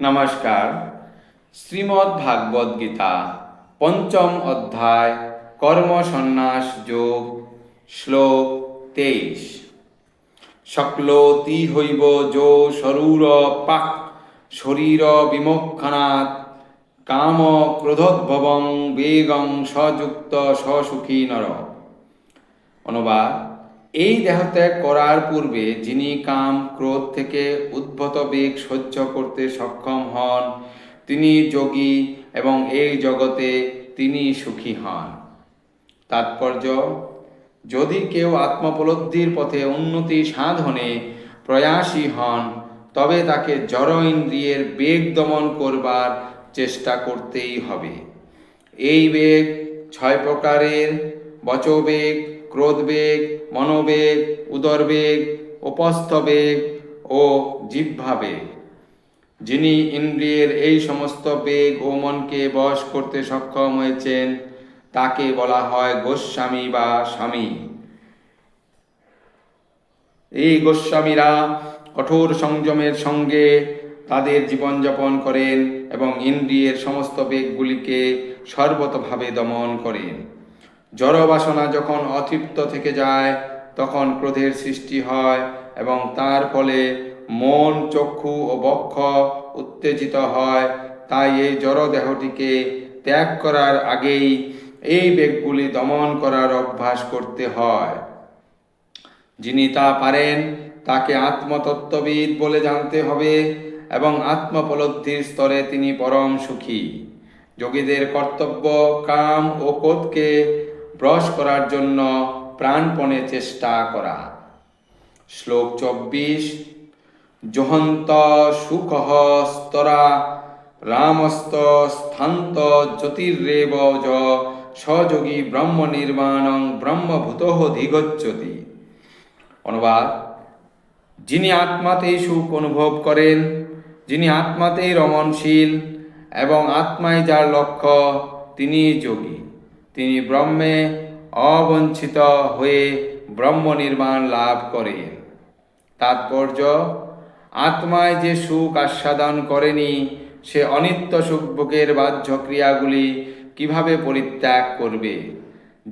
নমস্কার। শ্রীমদ্ ভাগবত গীতা পঞ্চম অধ্যায় কর্ম সন্ন্যাস যোগ, শ্লোক তেইশ। শক্লোতি হইব যো শরুর পাক, শরীর বিমোক্ষণাৎ কাম ক্রোধোদ্ভবং বেগং সযুক্ত সসুখী নর। অনুবাদ এই দেহত্যাগ করার পূর্বে যিনি কাম, ক্রোধ থেকে উদ্ভূত বেগ সহ্য করতে সক্ষম হন, তিনি যোগী এবং এই জগতে তিনি সুখী হন। তাৎপর্য, যদি কেউ আত্মোপলব্ধির পথে উন্নতি সাধনে প্রয়াসী হন, তবে তাকে জড় ইন্দ্রিয়ের বেগ দমন করবার চেষ্টা করতেই হবে। এই বেগ ছয় প্রকারের, বচবেগ ক্রোধবেগ, মনোবেগ, উদরবেগ, উপস্থবেগ ও জিহ্বাবেগ। যিনি ইন্দ্রিয়ের এই সমস্ত বেগ ও মনকে বশ করতে সক্ষম হয়েছেন, তাকে বলা হয় গোস্বামী বা স্বামী। এই গোস্বামীরা কঠোর সংযমের সঙ্গে তাদের জীবনযাপন করেন এবং ইন্দ্রিয়ের সমস্ত বেগগুলিকে সর্বতভাবে দমন করেন। জড় বাসনা যখন অতৃপ্ত থেকে যায়, তখন ক্রোধের সৃষ্টি হয় এবং তার ফলে মন, চক্ষু ও বক্ষ উত্তেজিত হয়। তাই এই জড় দেহটিকে ত্যাগ করার আগেই এই বেগগুলি দমন করার অভ্যাস করতে হয়। যিনি তা পারেন, তাকে আত্মতত্ত্ববিদ বলে জানতে হবে এবং আত্মোপলব্ধির স্তরে তিনি পরম সুখী। যোগীদের কর্তব্য কাম ও ক্রোধকে ব্রশ করার জন্য প্রাণপণে চেষ্টা করা। শ্লোক চব্বিশ, জহন্ত সুখ স্তরা, রামস্ত স্থান্ত জ্যোতির্রেব য সযোগী ব্রহ্ম নির্মাণং ব্রহ্মভূত ধিগচ্ছতি। অনুবাদ, যিনি আত্মাতেই সুখ অনুভব করেন, যিনি আত্মাতেই রমণশীল এবং আত্মাই যার লক্ষ্য, তিনি যোগী। তিনি ব্রহ্মে অবঞ্চিত হয়ে ব্রহ্ম নির্মাণ লাভ করেন। তাৎপর্য, আত্মায় যে সুখ আস্বাদন করেনি, সে অনিত্য সুখভোগের বাহ্য ক্রিয়াগুলি কীভাবে পরিত্যাগ করবে?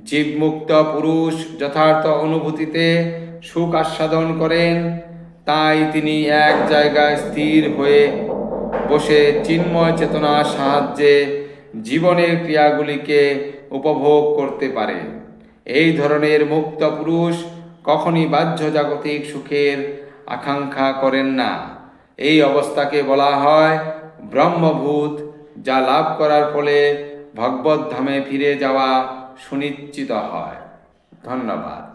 জীবমুক্ত পুরুষ যথার্থ অনুভূতিতে সুখ আস্বাদন করেন, তাই তিনি এক জায়গায় স্থির হয়ে বসে চিন্ময় চেতনার সাহায্যে জীবনের ক্রিয়াগুলিকে উপভোগ করতে পারে। এই ধরনের মুক্ত পুরুষ কখনই বাহ্য জাগতিক সুখের আকাঙ্ক্ষা করেন না। এই অবস্থাকে বলা হয় ব্রহ্মভূত, যা লাভ করার ফলে ভগবত ধামে ফিরে যাওয়া সুনিশ্চিত হয়। ধন্যবাদ।